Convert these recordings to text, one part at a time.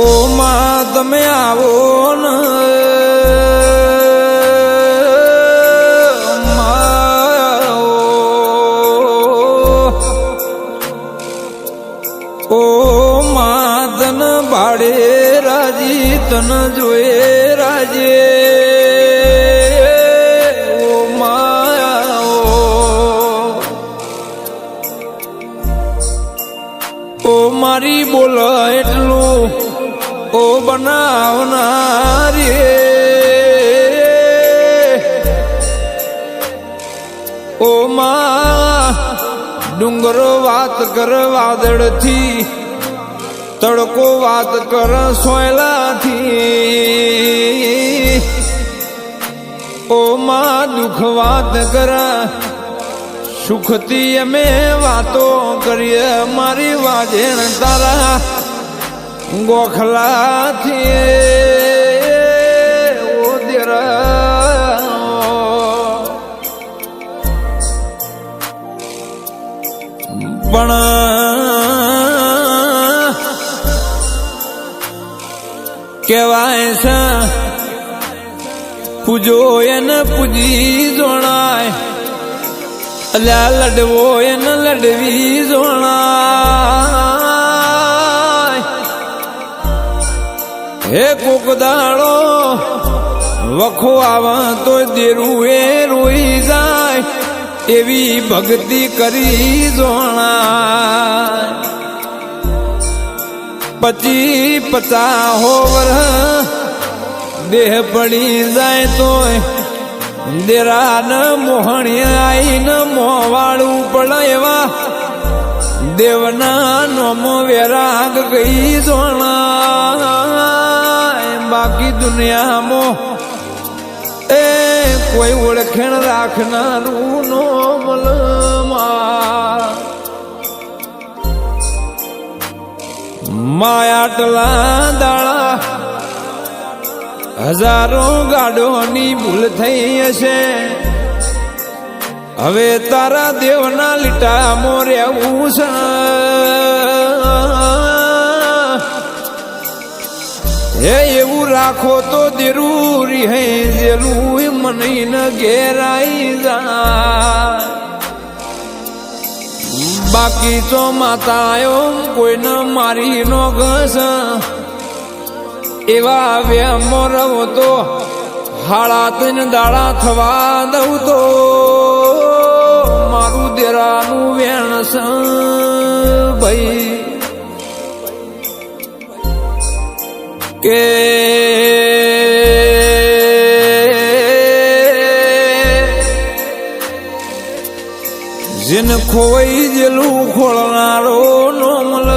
ઓ માં તમે આવો ને. તન જોયે રાજે. ઓ માયા ઓ મારી બોલ એટલું, ઓ બનાવનારી ઓ માં, ડુંગરો વાત કરવા વાદળથી તડકો વાત કર સોયલાથી. ઓ માં દુઃખ વાત કર. સુખથી અમે વાતો કરીએ, મારી વાજેણ તારા ગોખલાથી. ઓ દેરા. પણ કહેવાય છે. પૂજો એને પૂજી જોણાય. અલ્યા લડવો એને લડવી જોણાય. હે કોક દાડો, વખો આવા તો દેરું એ રોઈ જાય. એવી ભક્તિ કરી જોણાય. પચી પચા હોવર, દેહ પડી જાય તોય. દેરાન મોહણી ન મોવાળું પડે એવા. દેવના નોમો વેરાગ ગઈ જોણા બાકી દુનિયામાં એ કોઈ ઓળખેણ રાખનારું નો મલમાં માયાટલા દાળા હજારો ગાડોની ભૂલ થઈ હશે. હવે તારા દેવના લીટા મોર્યા છે. હે, એવું રાખો તો દેરૂરી હે, જેલું મને ઘેરાઈ જા. બાકી તો માતાયો કોઈને મારી નો ઘસ. એવા વેમો રવો તો હાળા તીન દાડા થવા દઉં તો મારું દેરાનું વેણસ ભાઈ. કે જીન ખોઈ જેલું ખોળનારો નોમલ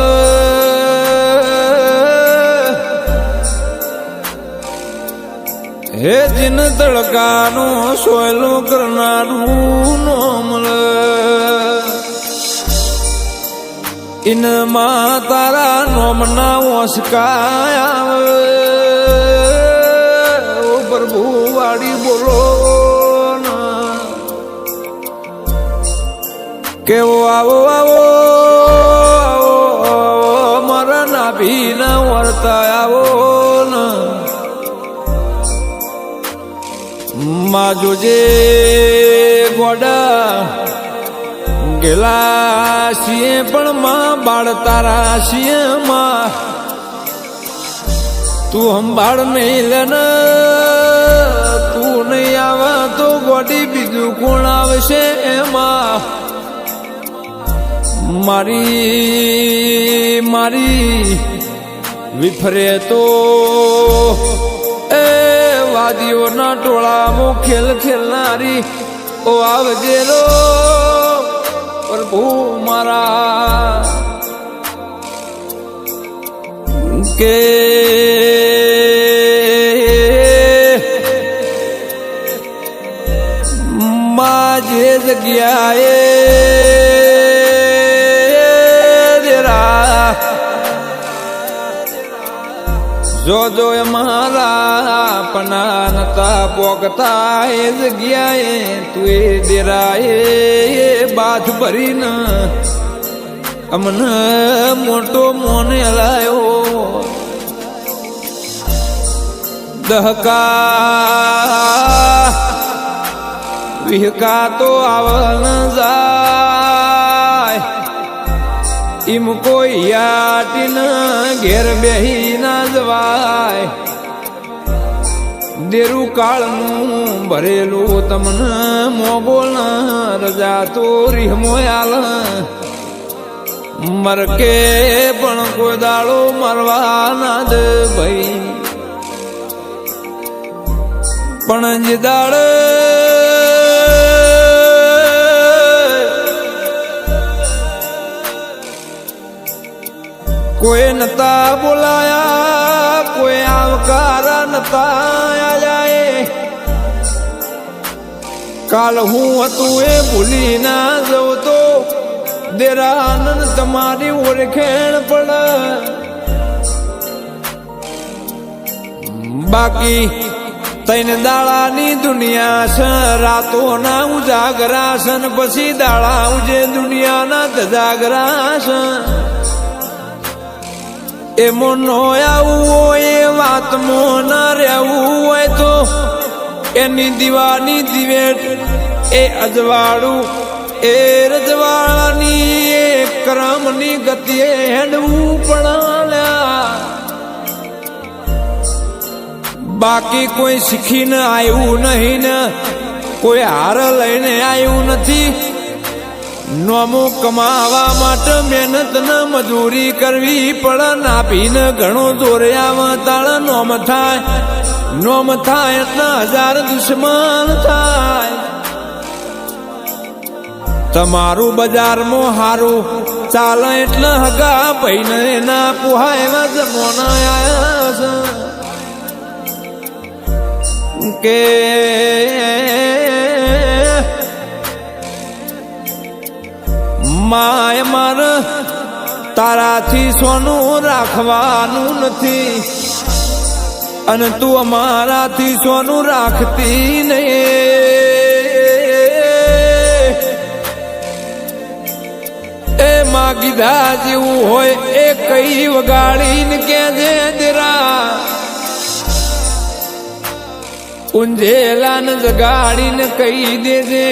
હે જીન તડકાનું સોયલું કરનારું નોમલ ઇનમાં તારા નોમના ઓસકાયા પ્રભુ. કેવો આવો આવો મારા નાભી ના વર્તા આવો માં જોજે ગોડા ગેલા છીએ, પણ માં બાળ તારા છીએ માં. તું સંભાળ નહીં લેને તું નહીં આવે તો ગોડી બીજું કોણ આવશે એમાં? મારી મારી વિફરે તો એ વાદીઓના ટોળામાં ખેલ ખેલનારી ઓ આવજે રો પ્રભુ મારા. કે માં જગ્યાએ દેલા જોજો એ મારા પના નતા પોગતા, એ જગ્યાએ તું એ દેરાએ બાથ ભરીને અમને મોટો મોને લાયો. દહકા વિહકા તો આવન જાય. ઇમકો યાટીન ઘેર બેહી ના જવાય. દેરું કાળનું ભરેલું તમને મોગોળ રજા તો રીહમોયાલ મરકે પણ કોઈ દાડો મરવા ના દે ભાઈ. પણ જ દાડ કોઈ નતા બોલાયા, કોઈ આવકાર નતા આયા એ કાલ હું હતું એ ભૂલી ના જવું તો દેરા આનંદ તમારી ઓળખેણ પડ બાકી તૈન દાળાની દુનિયા છે, રાતોના ઉજાગરા છે પછી દાળા ઉજે દુનિયાના તજાગરા છે. એમાં નો આવવું હોય, એ વાતમાં ના રહેવું હોય તો એની દીવાની દિવેટ, એ અજવાળું, એ રજવાળાની, એ ક્રમની ગતિએ હેડવું પણ બાકી કોઈ શીખીને આવ્યું નહીં ને, કોઈ હાર લઈને આવ્યું નથી. નોમો કમાવા માટે મહેનત ને મજૂરી કરવી પડે નાપીને ઘણો દોર્યા તાળ નોમ થાય. નોમ થાય એટલે હજાર દુશ્મન થાય. તમારું બજારમાં હારું ચાલે એટલે હગા પૈને ના પુહાય એવા જમોના આયા કે માય માર તારાથી સોનું રાખવાનું નથી. અને તું અમારાથી સોનું રાખતી નહીં. એ માં કીધા જેવું હોય એ કઈ વગાડીને કે જે દેરા ઊંઝેલા ને જગાડીને કહી દેજે.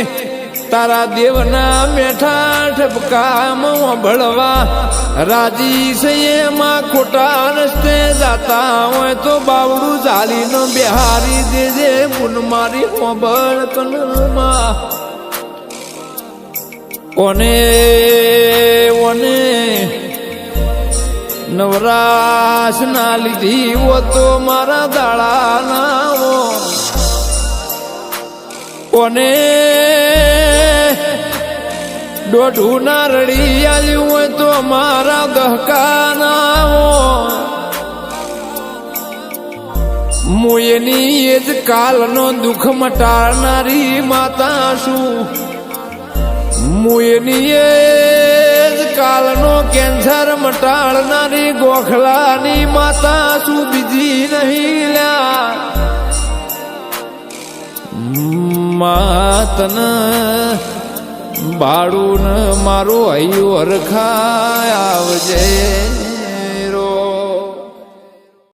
તારા દેવના મેઠા ઠપકામ ભળવા રાજી એમાં ખોટા રસ્તે જાતા હોય તો બાવડું ચાલીને બિહારી દેજે, મુન મારી હોબળ કનમાં કોને, ઓને નવરાશ ના લીધી હો તો મારા દાળા ના કોને? દોઢું ના રડી આવ્યું હોય તો મારા દહકા ના હો. મુયની એ જ કાલનો દુઃખ મટાડનારી માતા શું મુયની એ જ કાલનો કેન્સર મટાડનારી ગોખલાની માતા શું બીજી નહીં લ્યા. માતન બાળું મારું હૈયું હરખાય આવજે.